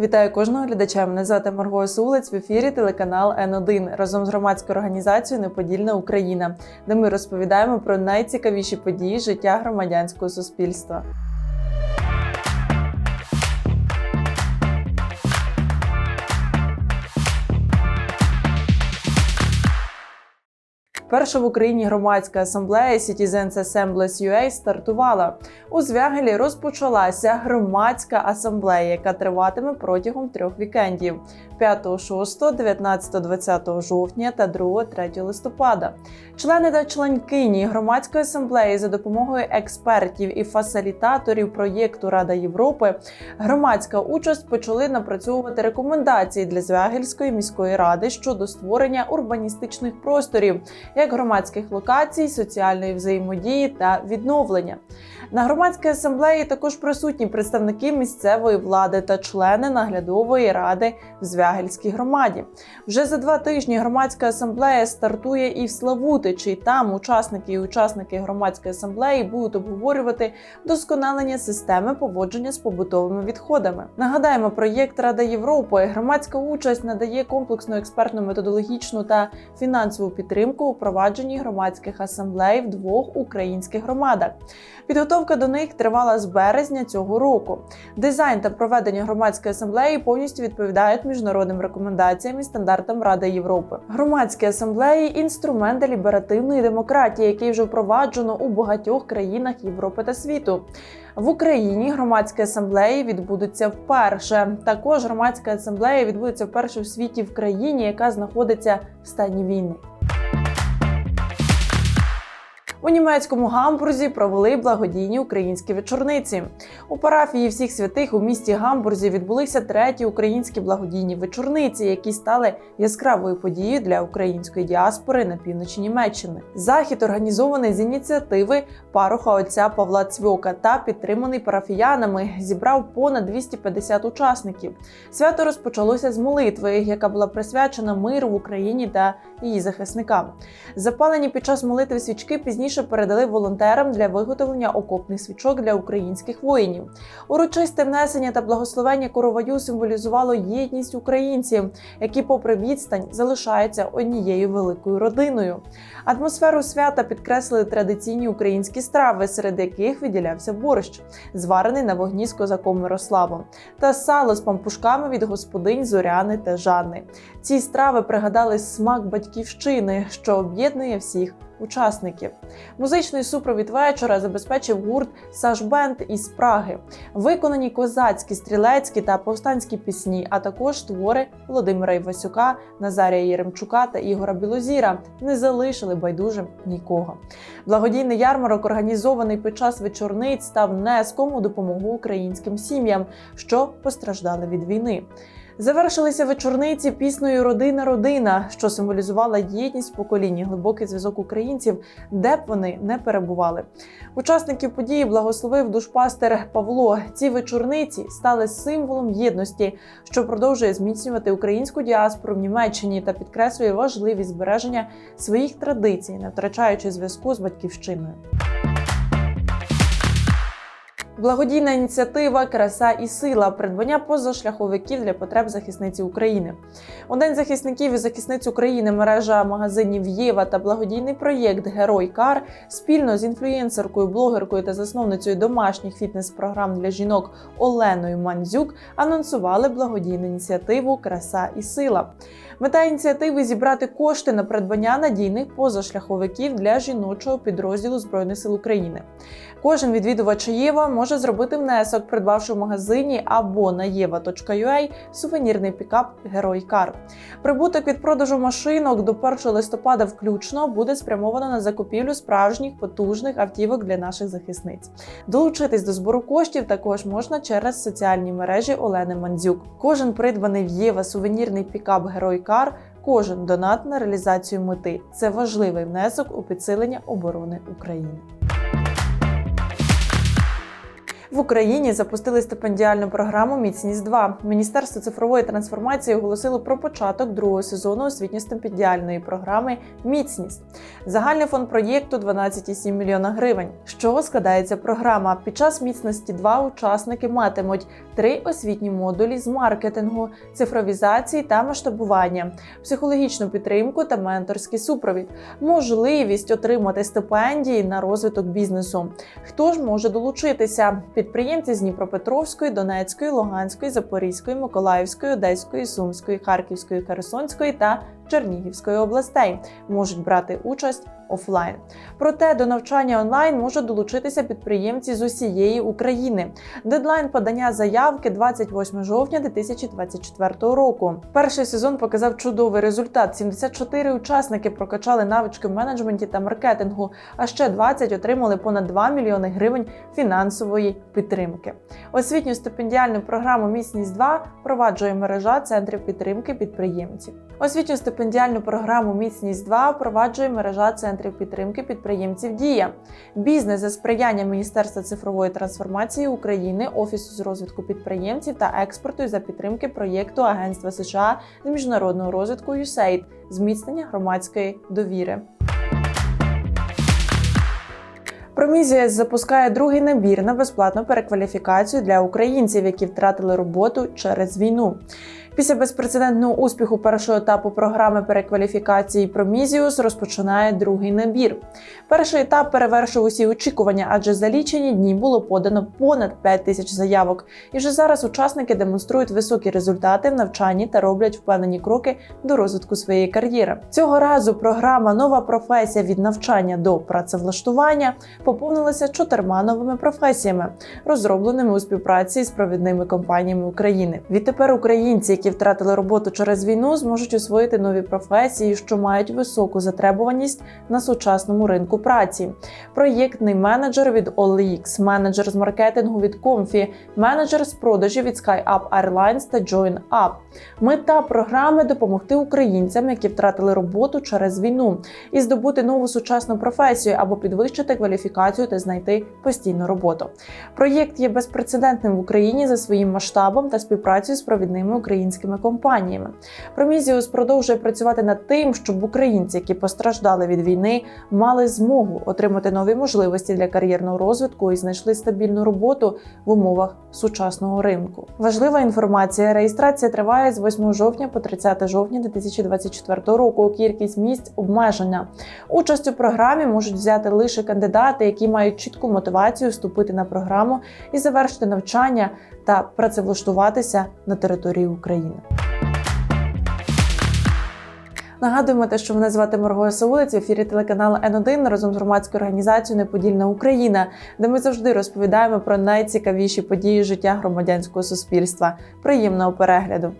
Вітаю кожного глядача. Мене звати Марго Сулець в ефірі телеканал Н1 разом з громадською організацією Неподільна Україна, де ми розповідаємо про найцікавіші події життя громадянського суспільства. Перша в Україні громадська асамблея Citizens Assemblies UA стартувала. У Звягелі розпочалася громадська асамблея, яка триватиме протягом трьох вікендів: 5, 6, 19, 20 жовтня та 2, 3 листопада. Члени та членкині громадської асамблеї за допомогою експертів і фасилітаторів проєкту Рада Європи громадська участь почали напрацьовувати рекомендації для Звягельської міської ради щодо створення урбаністичних просторів як громадських локацій, соціальної взаємодії та відновлення. На громадській асамблеї також присутні представники місцевої влади та члени наглядової ради в Звягельській громаді. Вже за два тижні громадська асамблея стартує і в Славутичі. Там учасники і учасники громадської асамблеї будуть обговорювати вдосконалення системи поводження з побутовими відходами. Нагадаємо, проєкт Рада Європи громадська участь надає комплексну експертну методологічну та фінансову підтримку у провадженні громадських асамблей в двох українських громадах. Підготовка до них тривала з березня цього року. Дизайн та проведення громадської асамблеї повністю відповідають міжнародним рекомендаціям і стандартам Ради Європи. Громадські асамблеї інструмент деліберативної демократії, який вже впроваджено у багатьох країнах Європи та світу. В Україні громадські асамблеї відбудуться вперше. Також громадська асамблея відбудеться вперше в світі в країні, яка знаходиться в стані війни. У німецькому гамбурзі провели благодійні українські вечорниці. У парафії всіх святих у місті Гамбурзі відбулися треті українські благодійні вечорниці, які стали яскравою подією для української діаспори на півночі Німеччини. Захід організований з ініціативи пароха отця Павла Цвьока та підтриманий парафіянами. Зібрав понад 250 учасників. Свято розпочалося з молитви, яка була присвячена миру в Україні та її захисникам. Запалені під час молитви свічки пізніше передали волонтерам для виготовлення окопних свічок для українських воїнів. Урочисте внесення та благословення короваю символізувало єдність українців, які, попри відстань, залишаються однією великою родиною. Атмосферу свята підкреслили традиційні українські страви, серед яких виділявся борщ, зварений на вогні з козаком Мирославом, та сало з пампушками від господинь Зоряни та Жанни. Ці страви пригадали смак батьківщини, що об'єднує всіх учасників. Музичний супровід вечора забезпечив гурт Сашбенд із Праги, виконані козацькі, стрілецькі та повстанські пісні, а також твори Володимира Івасюка, Назарія Єремчука та Ігора Білозіра не залишили байдужим нікого. Благодійний ярмарок, організований під час вечорниць, став внеском у допомогу українським сім'ям, що постраждали від війни. Завершилися вечорниці піснею Родина, родина, що символізувала єдність покоління, глибокий зв'язок українців, де б вони не перебували. Учасників події благословив душпастер Павло. Ці вечорниці стали символом єдності, що продовжує зміцнювати українську діаспору в Німеччині та підкреслює важливість збереження своїх традицій, не втрачаючи зв'язку з батьківщиною. Благодійна ініціатива Краса і сила придбання позашляховиків для потреб захисниці України. У день захисників і захисниць України мережа магазинів Єва та благодійний проєкт Герой Кар спільно з інфлюєнсеркою, блогеркою та засновницею домашніх фітнес-програм для жінок Оленою Мандзюк анонсували благодійну ініціативу Краса і сила. Мета ініціативи зібрати кошти на придбання надійних позашляховиків для жіночого підрозділу Збройних сил України. Кожен відвідувач Єва може зробити внесок, придбавши в магазині або на єва.ua сувенірний пікап Герой Кар. Прибуток від продажу машинок до 1 листопада включно буде спрямовано на закупівлю справжніх потужних автівок для наших захисниць. Долучитись до збору коштів також можна через соціальні мережі Олени Мандзюк. Кожен придбаний в Єва сувенірний пікап Герой Кар. Кожен донат на реалізацію мети це важливий внесок у підсилення оборони України. В Україні запустили стипендіальну програму Міцність 2 Міністерство цифрової трансформації оголосило про початок другого сезону освітньо-стипендіальної програми Міцність. Загальний фонд проєкту 12,7 мільйона гривень. З чого складається програма? Під час міцності 2 учасники матимуть три освітні модулі з маркетингу, цифровізації та масштабування, психологічну підтримку та менторський супровід, можливість отримати стипендії на розвиток бізнесу. Хто ж може долучитися? Підприємці з Дніпропетровської, Донецької, Луганської, Запорізької, Миколаївської, Одеської, Сумської, Харківської, Херсонської та Чернігівської областей. Можуть брати участь офлайн. Проте до навчання онлайн можуть долучитися підприємці з усієї України. Дедлайн подання заявки 28 жовтня 2024 року. Перший сезон показав чудовий результат: 74 учасники прокачали навички в менеджменті та маркетингу, а ще 20 отримали понад 2 мільйони гривень фінансової підтримки. Освітню стипендіальну програму Міцність 2 впроваджує мережа центрів підтримки підприємців. Освітню стипендіальну програму Міцність 2 впроваджує мережа центрів підтримки підприємців Дія. Бізнес за сприяння Міністерства цифрової трансформації України, Офісу з розвитку підприємців та експорту за підтримки проєкту Агентства США з міжнародного розвитку USAID зміцнення громадської довіри. Промізіас запускає другий набір на безплатну перекваліфікацію для українців, які втратили роботу через війну. Після безпрецедентного успіху першого етапу програми перекваліфікації Промізіус розпочинає другий набір. Перший етап перевершив усі очікування, адже за лічені дні було подано понад 5 тисяч заявок. І вже зараз учасники демонструють високі результати в навчанні та роблять впевнені кроки до розвитку своєї кар'єри. Цього разу програма Нова професія від навчання до працевлаштування поповнилася чотирма новими професіями, розробленими у співпраці з провідними компаніями України. Відтепер українці, які втратили роботу через війну, зможуть освоїти нові професії, що мають високу затребуваність на сучасному ринку праці. Проєктний менеджер від OLX, менеджер з маркетингу від Comfy, менеджер з продажів від SkyUp Airlines та JoinUp. Мета програми допомогти українцям, які втратили роботу через війну, і здобути нову сучасну професію або підвищити кваліфікацію та знайти постійну роботу. Проєкт є безпрецедентним в Україні за своїм масштабом та співпрацею з провідними українськими компаніями. Промізіус продовжує працювати над тим, щоб українці, які постраждали від війни, мали змогу отримати нові можливості для кар'єрного розвитку і знайшли стабільну роботу в умовах сучасного ринку. Важлива інформація: реєстрація триває з 8 жовтня по 30 жовтня 2024 року. Кількість місць обмежена. Участь у програмі можуть взяти лише кандидати, які мають чітку мотивацію вступити на програму і завершити навчання та працевлаштуватися на території України. Нагадуємо те, що мене звати Марго Саулець, в ефірі телеканалу Н1 разом з громадською організацією Неподільна Україна, де ми завжди розповідаємо про найцікавіші події життя громадянського суспільства. Приємного перегляду!